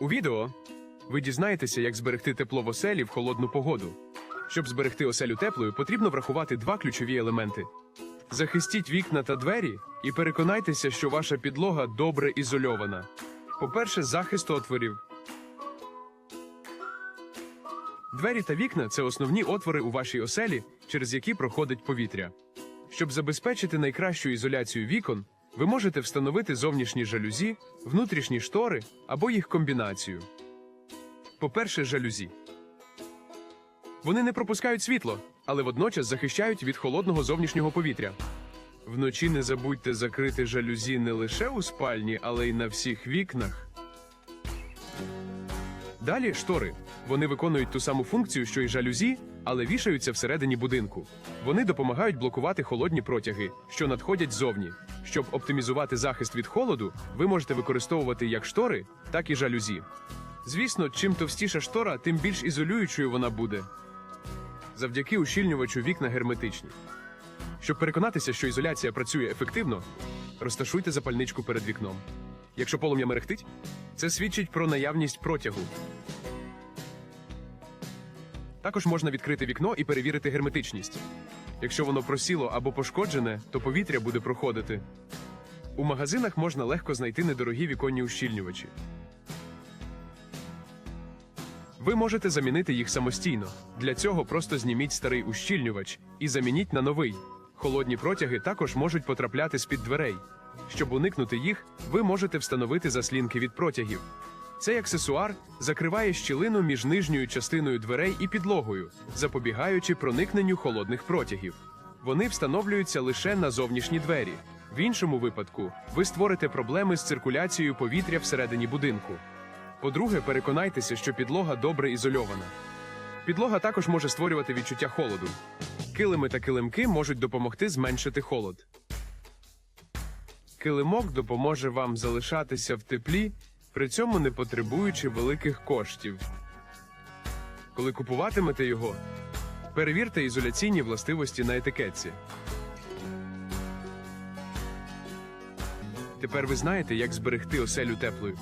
У відео ви дізнаєтеся, як зберегти тепло в оселі в холодну погоду. Щоб зберегти оселю теплою, потрібно врахувати два ключові елементи: захистіть вікна та двері і переконайтеся, що ваша підлога добре ізольована. По-перше, захист отворів. Двері та вікна це основні отвори у вашій оселі, через які проходить повітря. Щоб забезпечити найкращу ізоляцію вікон, ви можете встановити зовнішні жалюзі, внутрішні штори або їх комбінацію. По-перше, жалюзі. Вони не пропускають світло, але водночас захищають від холодного зовнішнього повітря. Вночі не забудьте закрити жалюзі не лише у спальні, але й на всіх вікнах. Далі штори. Вони виконують ту саму функцію, що й жалюзі, але вішаються всередині будинку. Вони допомагають блокувати холодні протяги, що надходять ззовні. Щоб оптимізувати захист від холоду, ви можете використовувати як штори, так і жалюзі. Звісно, чим товстіша штора, тим більш ізолюючою вона буде. Завдяки ущільнювачу вікна герметичні. Щоб переконатися, що ізоляція працює ефективно, розташуйте запальничку перед вікном. Якщо полум'я мерехтить, це свідчить про наявність протягу. Також можна відкрити вікно і перевірити герметичність. Якщо воно просіло або пошкоджене, то повітря буде проходити. У магазинах можна легко знайти недорогі віконні ущільнювачі. Ви можете замінити їх самостійно. Для цього просто зніміть старий ущільнювач і замініть на новий. Холодні протяги також можуть потрапляти з-під дверей. Щоб уникнути їх, ви можете встановити заслінки від протягів. Цей аксесуар закриває щілину між нижньою частиною дверей і підлогою, запобігаючи проникненню холодних протягів. Вони встановлюються лише на зовнішні двері. В іншому випадку ви створите проблеми з циркуляцією повітря всередині будинку. По-друге, переконайтеся, що підлога добре ізольована. Підлога також може створювати відчуття холоду. Килими та килимки можуть допомогти зменшити холод. Килимок допоможе вам залишатися в теплі, при цьому не потребуючи великих коштів. Коли купуватимете його, перевірте ізоляційні властивості на етикетці. Тепер ви знаєте, як зберегти оселю теплою.